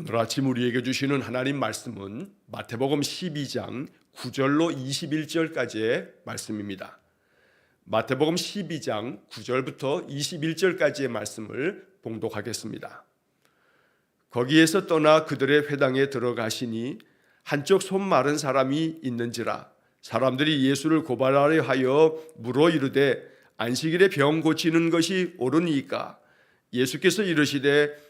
오늘 아침 우리에게 주시는 하나님 말씀은 마태복음 12장 9절로 21절까지의 말씀입니다. 마태복음 12장 9절부터 21절까지의 말씀을 봉독하겠습니다. 거기에서 떠나 그들의 회당에 들어가시니 한쪽 손 마른 사람이 있는지라 사람들이 예수를 고발하려 하여 물어 이르되 안식일에 병 고치는 것이 옳으니까 예수께서 이르시되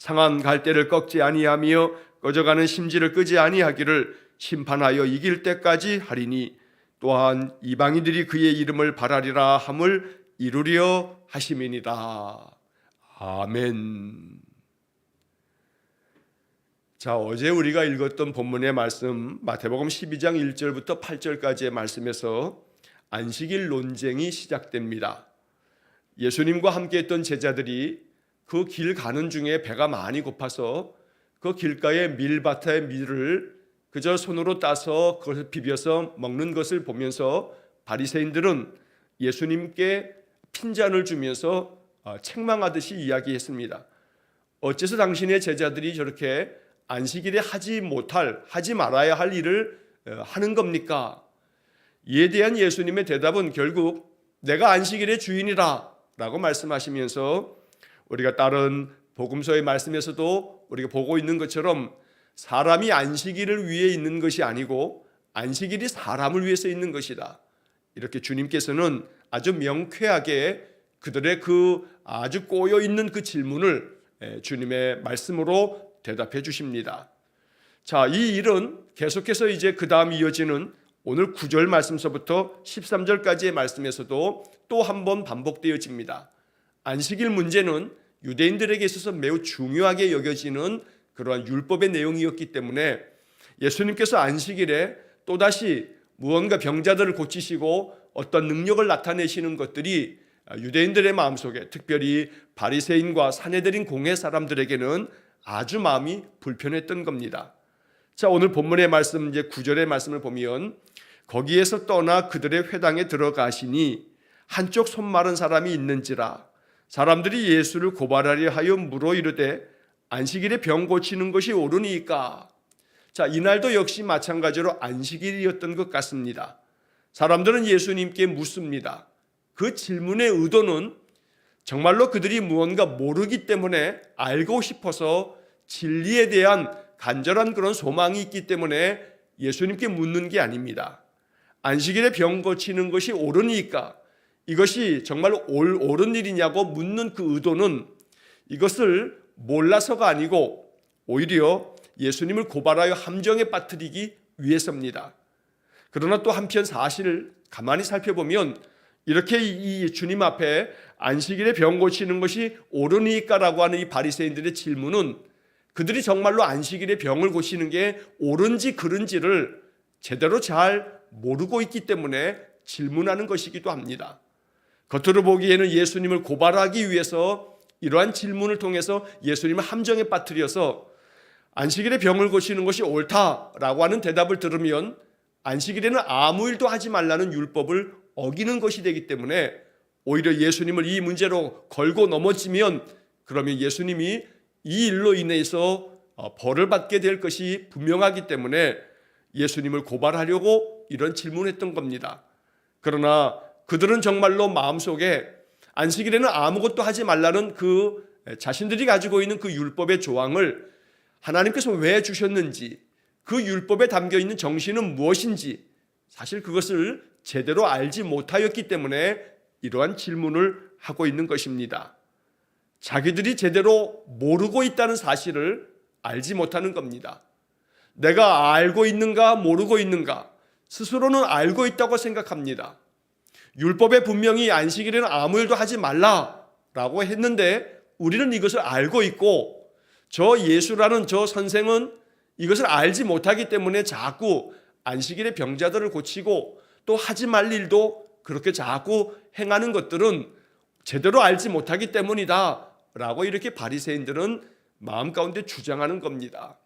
상한 갈대를 꺾지 아니하며 꺼져가는 심지를 끄지 아니하기를 심판하여 이길 때까지 하리니 또한 이방인들이 그의 이름을 바라리라 함을 이루려 하심이니라. 아멘. 자, 어제 우리가 읽었던 본문의 말씀 마태복음 12장 1절부터 8절까지의 말씀에서 안식일 논쟁이 시작됩니다. 예수님과 함께 했던 제자들이 그 길 가는 중에 배가 많이 고파서 그 길가에 밀밭의 밀을 그저 손으로 따서 그것을 비벼서 먹는 것을 보면서 바리새인들은 예수님께 핀잔을 주면서 어, 책망하듯이 이야기했습니다. 어째서 당신의 제자들이 저렇게 안식일에 하지 못할 하지 말아야 할 일을 어, 하는 겁니까? 이에 대한 예수님의 대답은 결국 내가 안식일의 주인이라라고 말씀하시면서 우리가 다른 복음서의 말씀에서도 우리가 보고 있는 것처럼 사람이 안식일을 위해 있는 것이 아니고 안식일이 사람을 위해서 있는 것이다. 이렇게 주님께서는 아주 명쾌하게 그들의 그 아주 꼬여 있는 그 질문을 예, 주님의 말씀으로 대답해 주십니다. 자, 이 일은 계속해서 이제 그 다음 이어지는 오늘 9절 말씀서부터 13절까지의 말씀에서도 또 한 번 반복되어집니다. 안식일 문제는 유대인들에게 있어서 매우 중요하게 여겨지는 그러한 율법의 내용이었기 때문에 예수님께서 안식일에 또다시 무언가 병자들을 고치시고 어떤 능력을 나타내시는 것들이 유대인들의 마음속에 특별히 바리새인과 사내들인 공회 사람들에게는 아주 마음이 불편했던 겁니다. 자, 오늘 본문의 말씀 이제 9절의 말씀을 보면 거기에서 떠나 그들의 회당에 들어가시니 한쪽 손 마른 사람이 있는지라 사람들이 예수를 고발하려 하여 물어 이르되 안식일에 병 고치는 것이 옳으니까 자 이날도 역시 마찬가지로 안식일이었던 것 같습니다. 사람들은 예수님께 묻습니다. 그 질문의 의도는 정말로 그들이 무언가 모르기 때문에 알고 싶어서 진리에 대한 간절한 그런 소망이 있기 때문에 예수님께 묻는 게 아닙니다. 안식일에 병 고치는 것이 옳으니까 이것이 정말 옳은 일이냐고 묻는 그 의도는 이것을 몰라서가 아니고 오히려 예수님을 고발하여 함정에 빠뜨리기 위해서입니다. 그러나 또 한편 사실을 가만히 살펴보면 이렇게 이 주님 앞에 안식일에 병 고치는 것이 옳으니까라고 하는 이 바리새인들의 질문은 그들이 정말로 안식일에 병을 고치는 게 옳은지 그른지를 제대로 잘 모르고 있기 때문에 질문하는 것이기도 합니다. 겉으로 보기에는 예수님을 고발하기 위해서 이러한 질문을 통해서 예수님을 함정에 빠뜨려서 안식일에 병을 고치는 것이 옳다라고 하는 대답을 들으면 안식일에는 아무 일도 하지 말라는 율법을 어기는 것이 되기 때문에 오히려 예수님을 이 문제로 걸고 넘어지면 그러면 예수님이 이 일로 인해서 어, 벌을 받게 될 것이 분명하기 때문에 예수님을 고발하려고 이런 질문했던 겁니다. 그러나 그들은 정말로 마음속에 안식일에는 아무것도 하지 말라는 그 자신들이 가지고 있는 그 율법의 조항을 하나님께서 왜 주셨는지 그 율법에 담겨 있는 정신은 무엇인지 사실 그것을 제대로 알지 못하였기 때문에 이러한 질문을 하고 있는 것입니다. 자기들이 제대로 모르고 있다는 사실을 알지 못하는 겁니다. 내가 알고 있는가 모르고 있는가 스스로는 알고 있다고 생각합니다. 율법에 분명히 안식일에는 아무 일도 하지 말라라고 했는데 우리는 이것을 알고 있고 저 예수라는 저 선생은 이것을 알지 못하기 때문에 자꾸 안식일에 병자들을 고치고 또 하지 말 일도 그렇게 자꾸 행하는 것들은 제대로 알지 못하기 때문이다 라고 이렇게 바리새인들은 마음 가운데 주장하는 겁니다.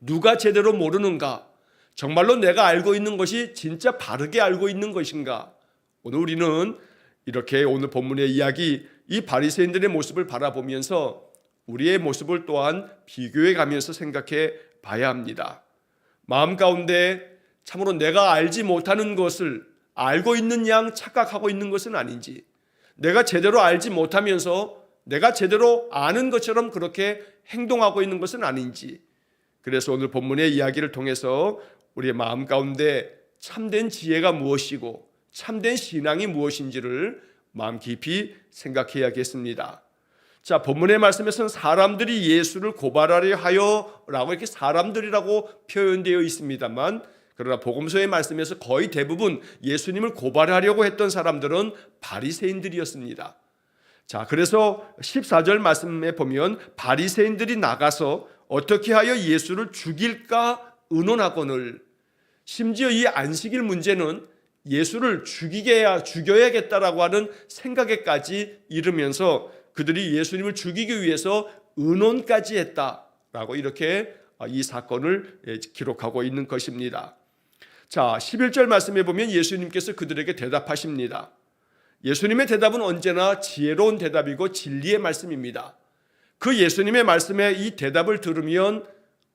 누가 제대로 모르는가? 정말로 내가 알고 있는 것이 진짜 바르게 알고 있는 것인가? 오늘 우리는 이렇게 오늘 본문의 이야기 이 바리새인들의 모습을 바라보면서 우리의 모습을 또한 비교해 가면서 생각해 봐야 합니다. 마음 가운데 참으로 내가 알지 못하는 것을 알고 있는 양 착각하고 있는 것은 아닌지 내가 제대로 알지 못하면서 내가 제대로 아는 것처럼 그렇게 행동하고 있는 것은 아닌지 그래서 오늘 본문의 이야기를 통해서 우리의 마음 가운데 참된 지혜가 무엇이고 참된 신앙이 무엇인지를 마음 깊이 생각해야겠습니다. 자, 본문의 말씀에서는 사람들이 예수를 고발하려 하여 라고 이렇게 사람들이라고 표현되어 있습니다만 그러나 복음서의 말씀에서 거의 대부분 예수님을 고발하려고 했던 사람들은 바리새인들이었습니다. 자, 그래서 14절 말씀에 보면 바리새인들이 나가서 어떻게 하여 예수를 죽일까 의논하거늘 심지어 이 안식일 문제는 예수를 죽이게야 죽여야겠다라고 하는 생각에까지 이르면서 그들이 예수님을 죽이기 위해서 의논까지 했다라고 이렇게 이 사건을 기록하고 있는 것입니다. 자, 11절 말씀에 보면 예수님께서 그들에게 대답하십니다. 예수님의 대답은 언제나 지혜로운 대답이고 진리의 말씀입니다. 그 예수님의 말씀에 이 대답을 들으면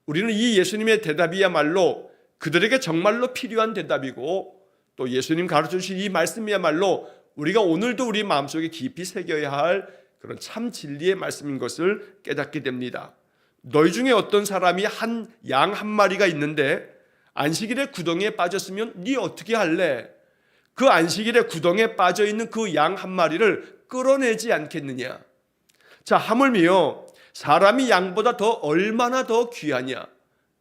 우리는 이 예수님의 대답이야말로 그들에게 정말로 필요한 대답이고 또 예수님 가르쳐 주신 이 말씀이야말로 우리가 오늘도 우리 마음속에 깊이 새겨야 할 그런 참 진리의 말씀인 것을 깨닫게 됩니다. 너희 중에 어떤 사람이 한 양 한 마리가 있는데 안식일에 구덩이에 빠졌으면 네 어떻게 할래? 그 안식일에 구덩이에 빠져 있는 그 양 한 마리를 끌어내지 않겠느냐? 자, 하물며 사람이 양보다 더 얼마나 더 귀하냐?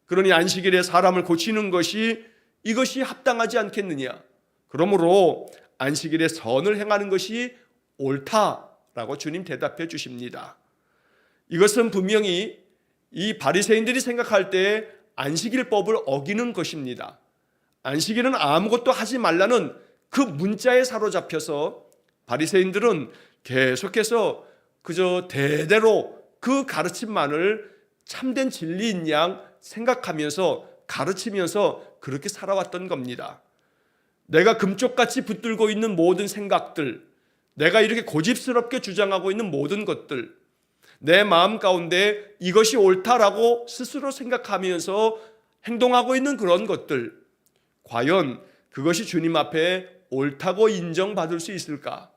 그러니 안식일에 사람을 고치는 것이 이것이 합당하지 않겠느냐? 그러므로 안식일에 선을 행하는 것이 옳다라고 주님 대답해 주십니다. 이것은 분명히 이 바리새인들이 생각할 때 안식일법을 어기는 것입니다. 안식일은 아무것도 하지 말라는 그 문자에 사로잡혀서 바리새인들은 계속해서 그저 대대로 그 가르침만을 참된 진리인 양 생각하면서 가르치면서 그렇게 살아왔던 겁니다. 내가 금쪽같이 붙들고 있는 모든 생각들, 내가 이렇게 고집스럽게 주장하고 있는 모든 것들, 내 마음 가운데 이것이 옳다라고 스스로 생각하면서 행동하고 있는 그런 것들, 과연 그것이 주님 앞에 옳다고 인정받을 수 있을까?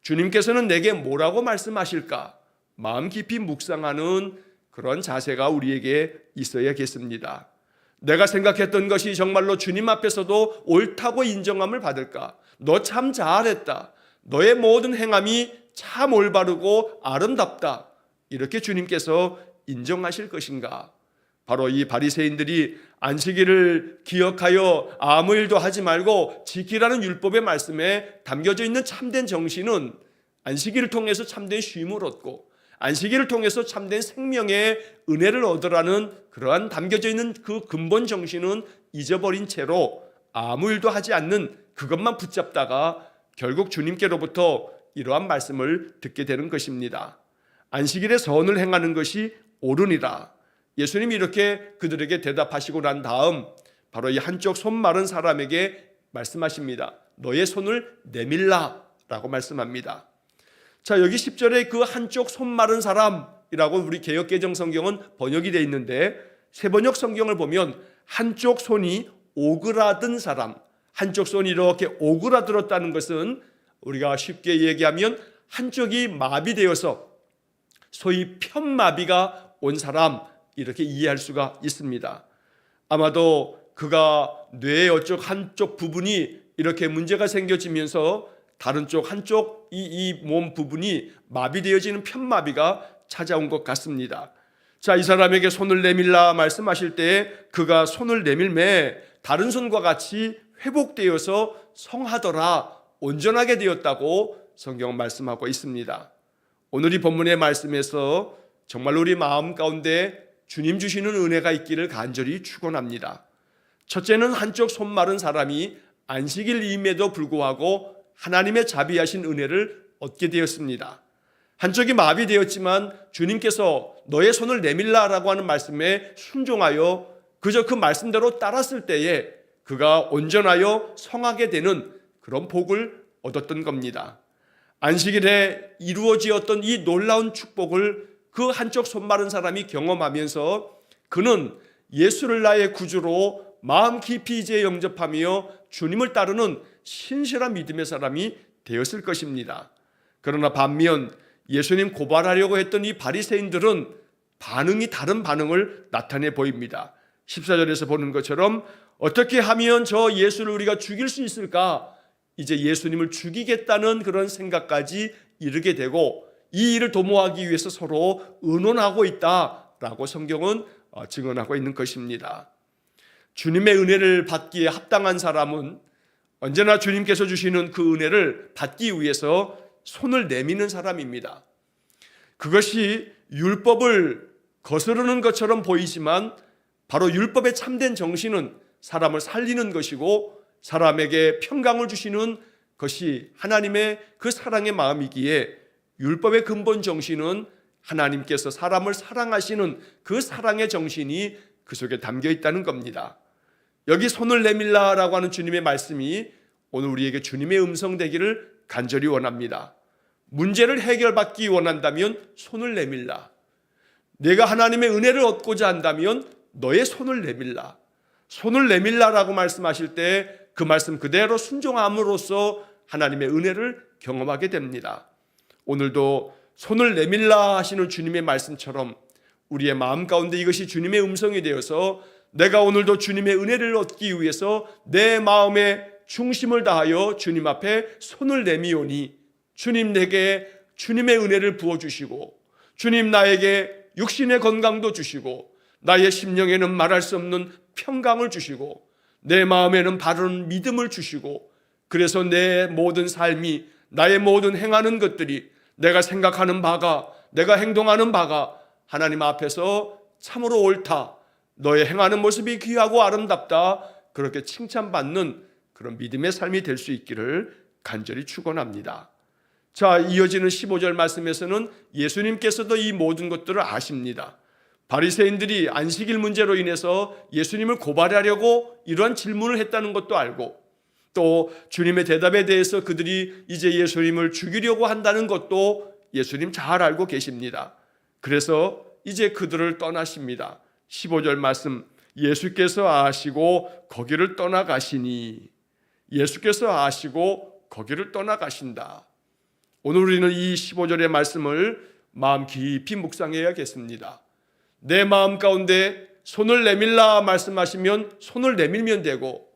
주님께서는 내게 뭐라고 말씀하실까? 마음 깊이 묵상하는 그런 자세가 우리에게 있어야겠습니다. 내가 생각했던 것이 정말로 주님 앞에서도 옳다고 인정함을 받을까? 너 참 잘했다. 너의 모든 행함이 참 올바르고 아름답다. 이렇게 주님께서 인정하실 것인가? 바로 이 바리새인들이 안식일을 기억하여 아무 일도 하지 말고 지키라는 율법의 말씀에 담겨져 있는 참된 정신은 안식일을 통해서 참된 쉼을 얻고 안식일을 통해서 참된 생명의 은혜를 얻으라는 그러한 담겨져 있는 그 근본 정신은 잊어버린 채로 아무 일도 하지 않는 그것만 붙잡다가 결국 주님께로부터 이러한 말씀을 듣게 되는 것입니다. 안식일에 선을 행하는 것이 옳으니라. 예수님이 이렇게 그들에게 대답하시고 난 다음 바로 이 한쪽 손 마른 사람에게 말씀하십니다. 너의 손을 내밀라라고 말씀합니다. 자, 여기 10절에 그 한쪽 손 마른 사람이라고 우리 개혁 개정 성경은 번역이 되어 있는데 세번역 성경을 보면 한쪽 손이 오그라든 사람, 한쪽 손이 이렇게 오그라들었다는 것은 우리가 쉽게 얘기하면 한쪽이 마비되어서 소위 편마비가 온 사람 이렇게 이해할 수가 있습니다. 아마도 그가 뇌의 어쪽 한쪽 부분이 이렇게 문제가 생겨지면서 다른 쪽 한쪽 이이몸 부분이 마비되어지는 편마비가 찾아온 것 같습니다. 자, 이 사람에게 손을 내밀라 말씀하실 때 그가 손을 내밀매 다른 손과 같이 회복되어서 성하더라 온전하게 되었다고 성경은 말씀하고 있습니다. 오늘 이 본문의 말씀에서 정말 우리 마음 가운데 주님 주시는 은혜가 있기를 간절히 축원합니다. 첫째는 한쪽 손 마른 사람이 안식일임에도 불구하고 하나님의 자비하신 은혜를 얻게 되었습니다. 한쪽이 마비되었지만 주님께서 너의 손을 내밀라라고 하는 말씀에 순종하여 그저 그 말씀대로 따랐을 때에 그가 온전하여 성하게 되는 그런 복을 얻었던 겁니다. 안식일에 이루어지었던 이 놀라운 축복을 그 한쪽 손 마른 사람이 경험하면서 그는 예수를 나의 구주로 마음 깊이 이제 영접하며 주님을 따르는 신실한 믿음의 사람이 되었을 것입니다. 그러나 반면 예수님 고발하려고 했던 이 바리새인들은 반응이 다른 반응을 나타내 보입니다. 14절에서 보는 것처럼 어떻게 하면 저 예수를 우리가 죽일 수 있을까? 이제 예수님을 죽이겠다는 그런 생각까지 이르게 되고 이 일을 도모하기 위해서 서로 의논하고 있다라고 성경은 어, 증언하고 있는 것입니다. 주님의 은혜를 받기에 합당한 사람은 언제나 주님께서 주시는 그 은혜를 받기 위해서 손을 내미는 사람입니다. 그것이 율법을 거스르는 것처럼 보이지만 바로 율법의 참된 정신은 사람을 살리는 것이고 사람에게 평강을 주시는 것이 하나님의 그 사랑의 마음이기에 율법의 근본 정신은 하나님께서 사람을 사랑하시는 그 사랑의 정신이 그 속에 담겨 있다는 겁니다. 여기 손을 내밀라라고 하는 주님의 말씀이 오늘 우리에게 주님의 음성 되기를 간절히 원합니다. 문제를 해결받기 원한다면 손을 내밀라. 내가 하나님의 은혜를 얻고자 한다면 너의 손을 내밀라. 손을 내밀라라고 말씀하실 때 그 말씀 그대로 순종함으로써 하나님의 은혜를 경험하게 됩니다. 오늘도 손을 내밀라 하시는 주님의 말씀처럼 우리의 마음 가운데 이것이 주님의 음성이 되어서 내가 오늘도 주님의 은혜를 얻기 위해서 내 마음의 중심을 다하여 주님 앞에 손을 내미오니 주님 내게 주님의 은혜를 부어 주시고 주님 나에게 육신의 건강도 주시고 나의 심령에는 말할 수 없는 평강을 주시고 내 마음에는 바른 믿음을 주시고 그래서 내 모든 삶이 나의 모든 행하는 것들이 내가 생각하는 바가 내가 행동하는 바가 하나님 앞에서 참으로 옳다. 너의 행하는 모습이 귀하고 아름답다. 그렇게 칭찬받는 그런 믿음의 삶이 될 수 있기를 간절히 축원합니다. 자, 이어지는 15절 말씀에서는 예수님께서도 이 모든 것들을 아십니다. 바리새인들이 안식일 문제로 인해서 예수님을 고발하려고 이러한 질문을 했다는 것도 알고 또 주님의 대답에 대해서 그들이 이제 예수님을 죽이려고 한다는 것도 예수님 잘 알고 계십니다. 그래서 이제 그들을 떠나십니다. 15절 말씀 예수께서 아시고 거기를 떠나가시니 예수께서 아시고 거기를 떠나가신다. 오늘 우리는 이 15절의 말씀을 마음 깊이 묵상해야겠습니다. 내 마음 가운데 손을 내밀라 말씀하시면 손을 내밀면 되고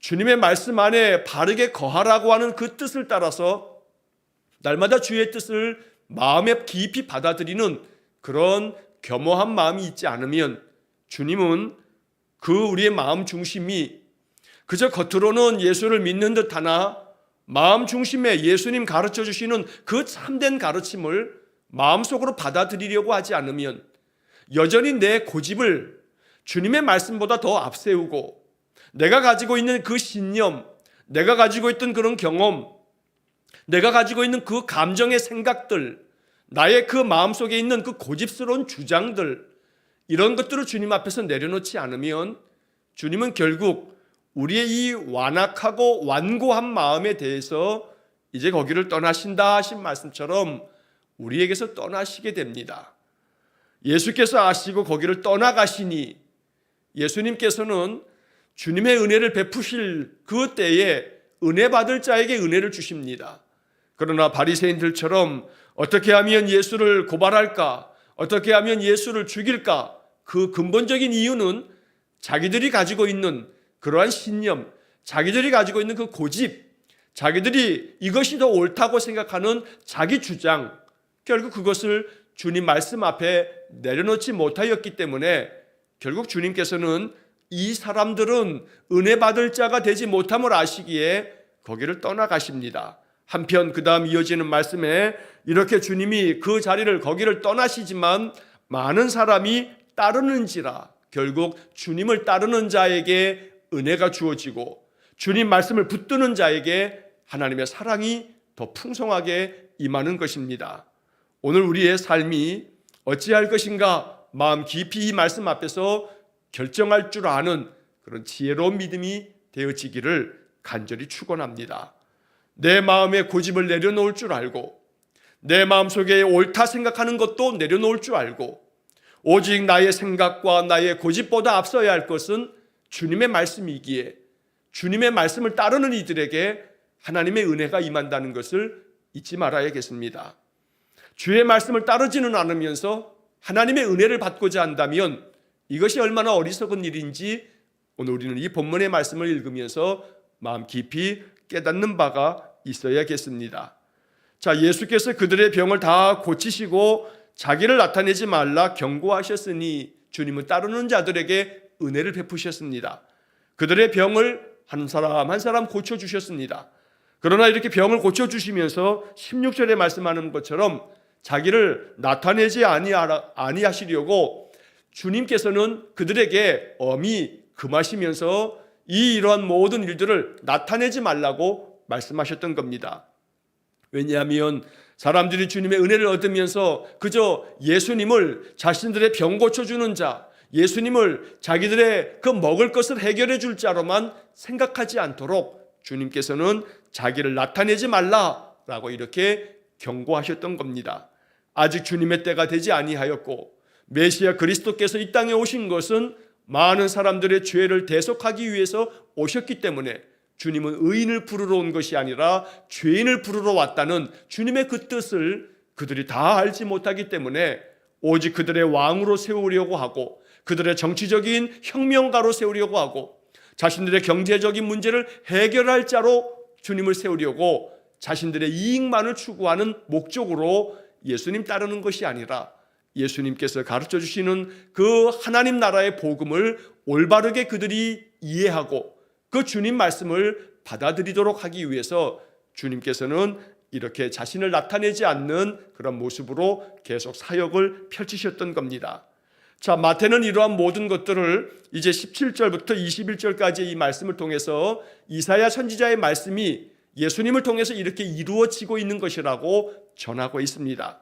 주님의 말씀 안에 바르게 거하라고 하는 그 뜻을 따라서 날마다 주의 뜻을 마음에 깊이 받아들이는 그런 겸허한 마음이 있지 않으면 주님은 그 우리의 마음 중심이 그저 겉으로는 예수를 믿는 듯 하나 마음 중심에 예수님 가르쳐 주시는 그 참된 가르침을 마음속으로 받아들이려고 하지 않으면 여전히 내 고집을 주님의 말씀보다 더 앞세우고 내가 가지고 있는 그 신념, 내가 가지고 있던 그런 경험, 내가 가지고 있는 그 감정의 생각들, 나의 그 마음속에 있는 그 고집스러운 주장들, 이런 것들을 주님 앞에서 내려놓지 않으면 주님은 결국 우리의 이 완악하고 완고한 마음에 대해서 이제 거기를 떠나신다 하신 말씀처럼 우리에게서 떠나시게 됩니다. 예수께서 아시고 거기를 떠나가시니 예수님께서는 주님의 은혜를 베푸실 그 때에 은혜 받을 자에게 은혜를 주십니다. 그러나 바리새인들처럼 어떻게 하면 예수를 고발할까? 어떻게 하면 예수를 죽일까? 그 근본적인 이유는 자기들이 가지고 있는 그러한 신념, 자기들이 가지고 있는 그 고집, 자기들이 이것이 더 옳다고 생각하는 자기 주장, 결국 그것을 주님 말씀 앞에 내려놓지 못하였기 때문에 결국 주님께서는 이 사람들은 은혜 받을 자가 되지 못함을 아시기에 거기를 떠나가십니다. 한편 그 다음 이어지는 말씀에 이렇게 주님이 그 자리를 거기를 떠나시지만 많은 사람이 따르는지라 결국 주님을 따르는 자에게 은혜가 주어지고 주님 말씀을 붙드는 자에게 하나님의 사랑이 더 풍성하게 임하는 것입니다. 오늘 우리의 삶이 어찌할 것인가 마음 깊이 이 말씀 앞에서 결정할 줄 아는 그런 지혜로운 믿음이 되어지기를 간절히 축원합니다. 내 마음의 고집을 내려놓을 줄 알고 내 마음속에 옳다 생각하는 것도 내려놓을 줄 알고 오직 나의 생각과 나의 고집보다 앞서야 할 것은 주님의 말씀이기에 주님의 말씀을 따르는 이들에게 하나님의 은혜가 임한다는 것을 잊지 말아야겠습니다. 주의 말씀을 따르지는 않으면서 하나님의 은혜를 받고자 한다면 이것이 얼마나 어리석은 일인지 오늘 우리는 이 본문의 말씀을 읽으면서 마음 깊이 깨닫는 바가 있어야겠습니다. 자, 예수께서 그들의 병을 다 고치시고 자기를 나타내지 말라 경고하셨으니 주님은 따르는 자들에게 은혜를 베푸셨습니다. 그들의 병을 한 사람 한 사람 고쳐 주셨습니다. 그러나 이렇게 병을 고쳐 주시면서 16절에 말씀하는 것처럼 자기를 나타내지 아니하시려고 주님께서는 그들에게 엄히 금하시면서 이 이러한 모든 일들을 나타내지 말라고 말씀하셨던 겁니다. 왜냐하면 사람들이 주님의 은혜를 얻으면서 그저 예수님을 자신들의 병 고쳐주는 자, 예수님을 자기들의 그 먹을 것을 해결해 줄 자로만 생각하지 않도록 주님께서는 자기를 나타내지 말라라고 이렇게 경고하셨던 겁니다. 아직 주님의 때가 되지 아니하였고 메시아 그리스도께서 이 땅에 오신 것은 많은 사람들의 죄를 대속하기 위해서 오셨기 때문에 주님은 의인을 부르러 온 것이 아니라 죄인을 부르러 왔다는 주님의 그 뜻을 그들이 다 알지 못하기 때문에 오직 그들의 왕으로 세우려고 하고 그들의 정치적인 혁명가로 세우려고 하고 자신들의 경제적인 문제를 해결할 자로 주님을 세우려고 자신들의 이익만을 추구하는 목적으로 예수님 따르는 것이 아니라 예수님께서 가르쳐 주시는 그 하나님 나라의 복음을 올바르게 그들이 이해하고 그 주님 말씀을 받아들이도록 하기 위해서 주님께서는 이렇게 자신을 나타내지 않는 그런 모습으로 계속 사역을 펼치셨던 겁니다. 자, 마태는 이러한 모든 것들을 이제 17절부터 21절까지 이 말씀을 통해서 이사야 선지자의 말씀이 예수님을 통해서 이렇게 이루어지고 있는 것이라고 전하고 있습니다.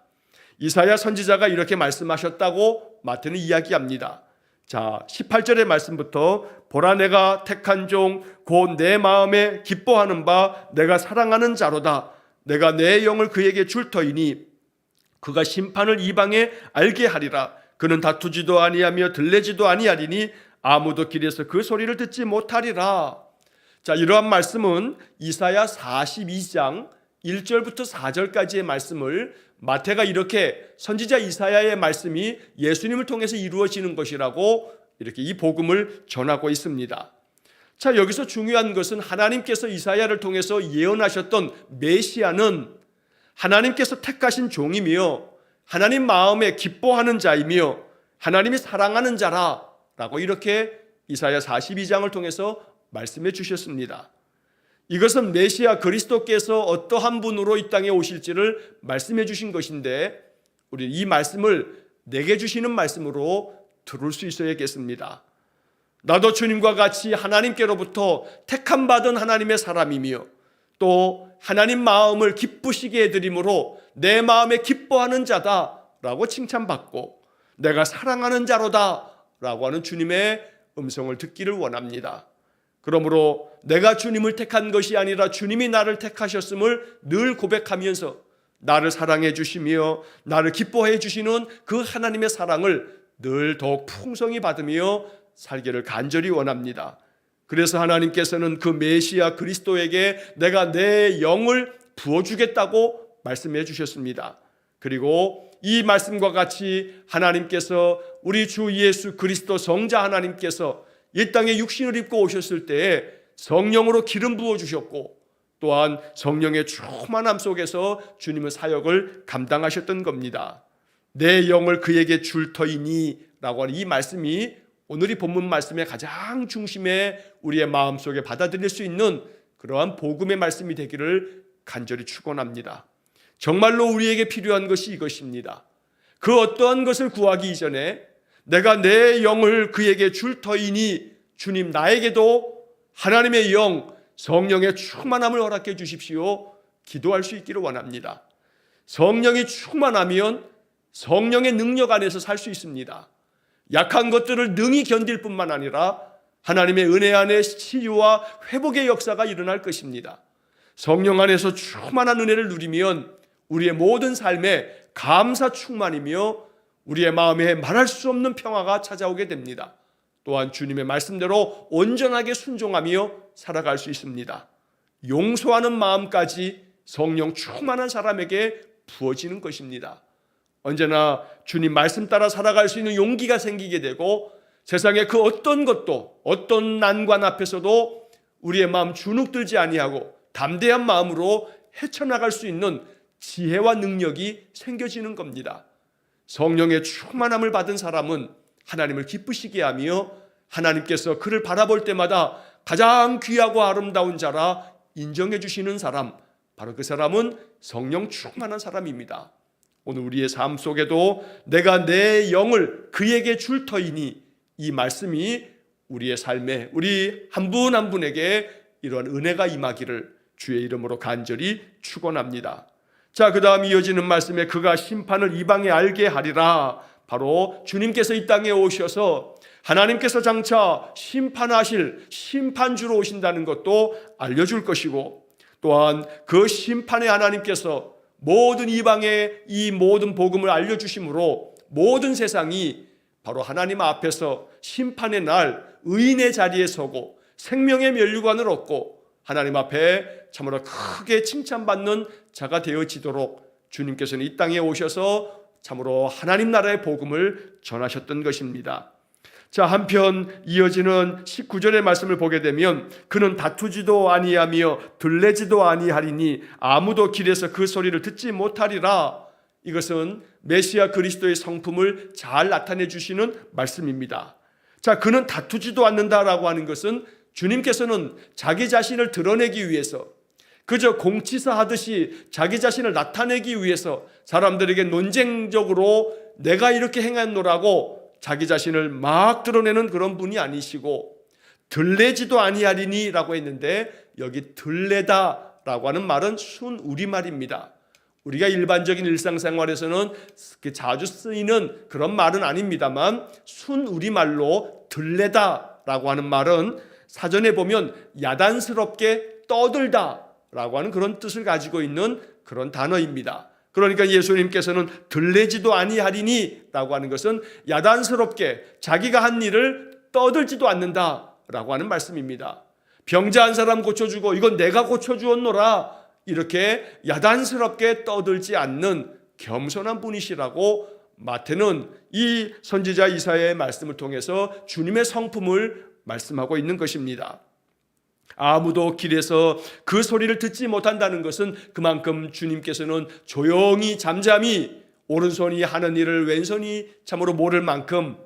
이사야 선지자가 이렇게 말씀하셨다고 마태는 이야기합니다. 자, 18절의 말씀부터 보라 내가 택한 종 곧 내 마음에 기뻐하는 바 내가 사랑하는 자로다. 내가 내 영을 그에게 줄 터이니 그가 심판을 이방에 알게 하리라. 그는 다투지도 아니하며 들레지도 아니하리니 아무도 길에서 그 소리를 듣지 못하리라. 자, 이러한 말씀은 이사야 42장 1절부터 4절까지의 말씀을 마태가 이렇게 선지자 이사야의 말씀이 예수님을 통해서 이루어지는 것이라고 이렇게 이 복음을 전하고 있습니다. 자, 여기서 중요한 것은 하나님께서 이사야를 통해서 예언하셨던 메시아는 하나님께서 택하신 종이며 하나님 마음에 기뻐하는 자이며 하나님이 사랑하는 자라라고 이렇게 이사야 42장을 통해서 말씀해 주셨습니다. 이것은 메시아 그리스도께서 어떠한 분으로 이 땅에 오실지를 말씀해 주신 것인데 우리 이 말씀을 내게 주시는 말씀으로 들을 수 있어야겠습니다. 나도 주님과 같이 하나님께로부터 택함 받은 하나님의 사람이며 또 하나님 마음을 기쁘시게 해드림으로 내 마음에 기뻐하는 자다라고 칭찬받고 내가 사랑하는 자로다라고 하는 주님의 음성을 듣기를 원합니다. 그러므로 내가 주님을 택한 것이 아니라 주님이 나를 택하셨음을 늘 고백하면서 나를 사랑해 주시며 나를 기뻐해 주시는 그 하나님의 사랑을 늘 더욱 풍성히 받으며 살기를 간절히 원합니다. 그래서 하나님께서는 그 메시아 그리스도에게 내가 내 영을 부어주겠다고 말씀해 주셨습니다. 그리고 이 말씀과 같이 하나님께서 우리 주 예수 그리스도 성자 하나님께서 이 땅에 육신을 입고 오셨을 때에 성령으로 기름 부어 주셨고 또한 성령의 충만함 속에서 주님은 사역을 감당하셨던 겁니다. 내 영을 그에게 줄 터이니라고 하는 이 말씀이 오늘 이 본문 말씀의 가장 중심에 우리의 마음속에 받아들일 수 있는 그러한 복음의 말씀이 되기를 간절히 축원합니다. 정말로 우리에게 필요한 것이 이것입니다. 그 어떠한 것을 구하기 이전에 내가 내 영을 그에게 줄 터이니 주님 나에게도 하나님의 영 성령의 충만함을 허락해 주십시오. 기도할 수 있기를 원합니다. 성령이 충만하면 성령의 능력 안에서 살 수 있습니다. 약한 것들을 능히 견딜 뿐만 아니라 하나님의 은혜 안에 치유와 회복의 역사가 일어날 것입니다. 성령 안에서 충만한 은혜를 누리면 우리의 모든 삶에 감사 충만이며 우리의 마음에 말할 수 없는 평화가 찾아오게 됩니다. 또한 주님의 말씀대로 온전하게 순종하며 살아갈 수 있습니다. 용서하는 마음까지 성령 충만한 사람에게 부어지는 것입니다. 언제나 주님 말씀 따라 살아갈 수 있는 용기가 생기게 되고 세상의 그 어떤 것도 어떤 난관 앞에서도 우리의 마음 주눅들지 아니하고 담대한 마음으로 헤쳐나갈 수 있는 지혜와 능력이 생겨지는 겁니다. 성령의 충만함을 받은 사람은 하나님을 기쁘시게 하며 하나님께서 그를 바라볼 때마다 가장 귀하고 아름다운 자라 인정해 주시는 사람, 바로 그 사람은 성령 충만한 사람입니다. 오늘 우리의 삶 속에도 내가 내 영을 그에게 줄 터이니 이 말씀이 우리의 삶에 우리 한 분한 분에게 이러한 은혜가 임하기를 주의 이름으로 간절히 축원합니다. 자, 그 다음 이어지는 말씀에 그가 심판을 이방에 알게 하리라. 바로 주님께서 이 땅에 오셔서 하나님께서 장차 심판하실 심판주로 오신다는 것도 알려줄 것이고 또한 그 심판의 하나님께서 모든 이방에 이 모든 복음을 알려주심으로 모든 세상이 바로 하나님 앞에서 심판의 날 의인의 자리에 서고 생명의 면류관을 얻고 하나님 앞에 참으로 크게 칭찬받는 자가 되어지도록 주님께서는 이 땅에 오셔서 참으로 하나님 나라의 복음을 전하셨던 것입니다. 자, 한편 이어지는 19절의 말씀을 보게 되면 그는 다투지도 아니하며 들레지도 아니하리니 아무도 길에서 그 소리를 듣지 못하리라. 이것은 메시아 그리스도의 성품을 잘 나타내 주시는 말씀입니다. 자, 그는 다투지도 않는다라고 하는 것은 주님께서는 자기 자신을 드러내기 위해서 그저 공치사 하듯이 자기 자신을 나타내기 위해서 사람들에게 논쟁적으로 내가 이렇게 행했노라고 자기 자신을 막 드러내는 그런 분이 아니시고 들레지도 아니하리니라고 했는데 여기 들레다라고 하는 말은 순 우리말입니다. 우리가 일반적인 일상생활에서는 자주 쓰이는 그런 말은 아닙니다만 순 우리말로 들레다라고 하는 말은 사전에 보면 야단스럽게 떠들다라고 하는 그런 뜻을 가지고 있는 그런 단어입니다. 그러니까 예수님께서는 들레지도 아니하리니라고 하는 것은 야단스럽게 자기가 한 일을 떠들지도 않는다라고 하는 말씀입니다. 병자 한 사람 고쳐주고 이건 내가 고쳐주었노라 이렇게 야단스럽게 떠들지 않는 겸손한 분이시라고 마태는 이 선지자 이사의 말씀을 통해서 주님의 성품을 말씀하고 있는 것입니다. 아무도 길에서 그 소리를 듣지 못한다는 것은 그만큼 주님께서는 조용히 잠잠히 오른손이 하는 일을 왼손이 참으로 모를 만큼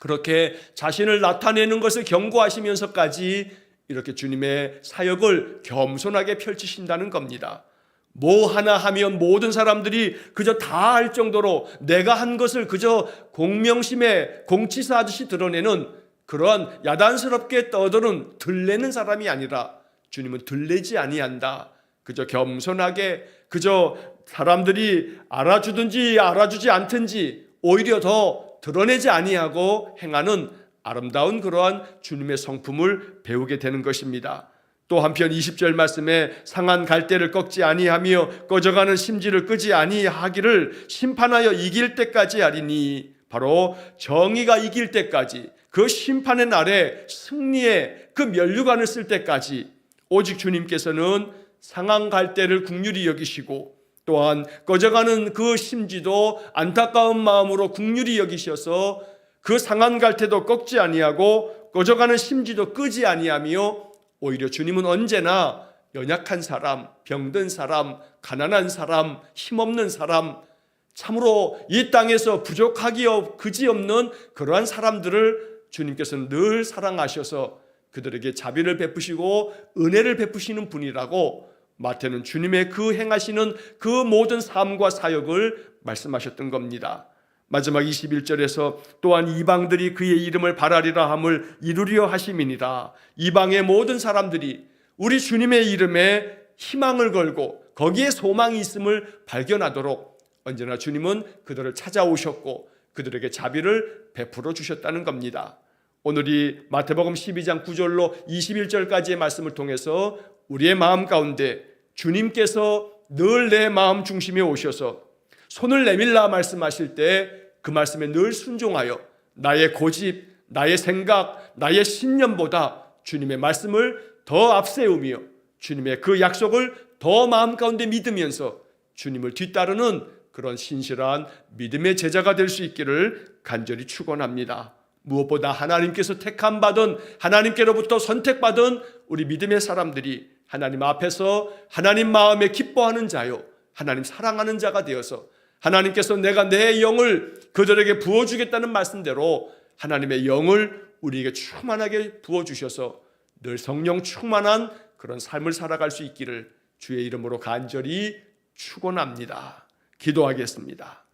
그렇게 자신을 나타내는 것을 경고하시면서까지 이렇게 주님의 사역을 겸손하게 펼치신다는 겁니다. 뭐 하나 하면 모든 사람들이 그저 다 알 정도로 내가 한 것을 그저 공명심에 공치사하듯이 드러내는 그러한 야단스럽게 떠드는 들레는 사람이 아니라 주님은 들레지 아니한다. 그저 겸손하게 그저 사람들이 알아주든지 알아주지 않든지 오히려 더 드러내지 아니하고 행하는 아름다운 그러한 주님의 성품을 배우게 되는 것입니다. 또 한편 20절 말씀에 상한 갈대를 꺾지 아니하며 꺼져가는 심지를 끄지 아니하기를 심판하여 이길 때까지 하리니 바로 정의가 이길 때까지 그 심판의 날에 승리의 그 면류관을 쓸 때까지 오직 주님께서는 상한 갈대를 국률이 여기시고 또한 꺼져가는 그 심지도 안타까운 마음으로 국률이 여기셔서 그 상한 갈대도 꺾지 아니하고 꺼져가는 심지도 끄지 아니하며 오히려 주님은 언제나 연약한 사람, 병든 사람, 가난한 사람, 힘없는 사람, 참으로 이 땅에서 부족하기 없, 그지없는 그러한 사람들을 주님께서는 늘 사랑하셔서 그들에게 자비를 베푸시고 은혜를 베푸시는 분이라고 마태는 주님의 그 행하시는 그 모든 삶과 사역을 말씀하셨던 겁니다. 마지막 21절에서 또한 이방들이 그의 이름을 바라리라 함을 이루려 하심이니라. 이방의 모든 사람들이 우리 주님의 이름에 희망을 걸고 거기에 소망이 있음을 발견하도록 언제나 주님은 그들을 찾아오셨고 그들에게 자비를 베풀어 주셨다는 겁니다. 오늘이 마태복음 12장 9절로 21절까지의 말씀을 통해서 우리의 마음 가운데 주님께서 늘 내 마음 중심에 오셔서 손을 내밀라 말씀하실 때 그 말씀에 늘 순종하여 나의 고집, 나의 생각, 나의 신념보다 주님의 말씀을 더 앞세우며 주님의 그 약속을 더 마음 가운데 믿으면서 주님을 뒤따르는 그런 신실한 믿음의 제자가 될 수 있기를 간절히 축원합니다. 무엇보다 하나님께서 택함 받은 하나님께로부터 선택받은 우리 믿음의 사람들이 하나님 앞에서 하나님 마음에 기뻐하는 자요 하나님 사랑하는 자가 되어서 하나님께서 내가 내 영을 그들에게 부어 주겠다는 말씀대로 하나님의 영을 우리에게 충만하게 부어 주셔서 늘 성령 충만한 그런 삶을 살아갈 수 있기를 주의 이름으로 간절히 축원합니다. 기도하겠습니다.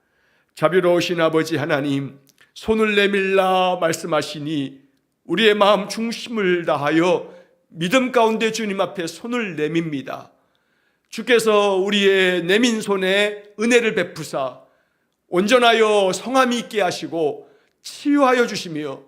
자비로우신 아버지 하나님 손을 내밀라 말씀하시니 우리의 마음 중심을 다하여 믿음 가운데 주님 앞에 손을 내밉니다. 주께서 우리의 내민 손에 은혜를 베푸사 온전하여 성함이 있게 하시고 치유하여 주시며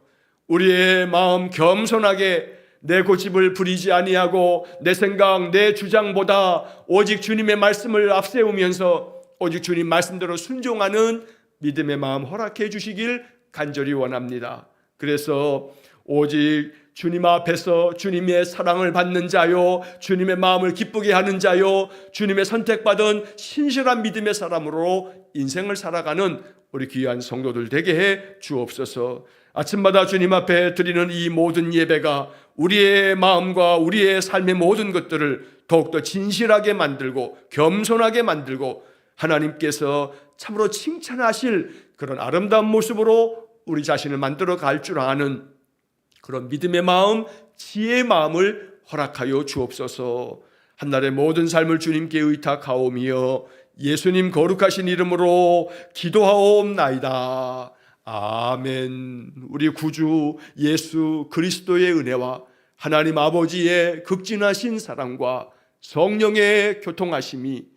우리의 마음 겸손하게 내 고집을 부리지 아니하고 내 생각 내 주장보다 오직 주님의 말씀을 앞세우면서 오직 주님 말씀대로 순종하는 믿음의 마음 허락해 주시길 간절히 원합니다. 그래서 오직 주님 앞에서 주님의 사랑을 받는 자요, 주님의 마음을 기쁘게 하는 자요, 주님의 선택받은 신실한 믿음의 사람으로 인생을 살아가는 우리 귀한 성도들 되게 해 주옵소서. 아침마다 주님 앞에 드리는 이 모든 예배가 우리의 마음과 우리의 삶의 모든 것들을 더욱더 진실하게 만들고 겸손하게 만들고 하나님께서 참으로 칭찬하실 그런 아름다운 모습으로 우리 자신을 만들어 갈 줄 아는 그런 믿음의 마음, 지혜의 마음을 허락하여 주옵소서. 한날의 모든 삶을 주님께 의탁하오며 예수님 거룩하신 이름으로 기도하옵나이다. 아멘. 우리 구주 예수 그리스도의 은혜와 하나님 아버지의 극진하신 사랑과 성령의 교통하심이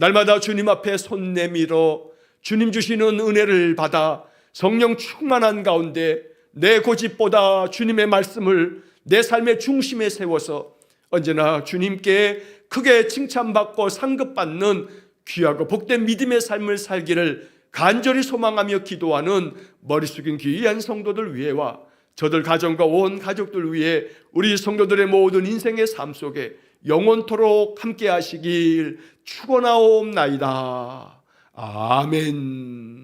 날마다 주님 앞에 손 내밀어 주님 주시는 은혜를 받아 성령 충만한 가운데 내 고집보다 주님의 말씀을 내 삶의 중심에 세워서 언제나 주님께 크게 칭찬받고 상급받는 귀하고 복된 믿음의 삶을 살기를 간절히 소망하며 기도하는 머리 숙인 귀한 성도들 위해와 저들 가정과 온 가족들 위해 우리 성도들의 모든 인생의 삶 속에 영원토록 함께 하시길 축원하옵나이다. 아멘.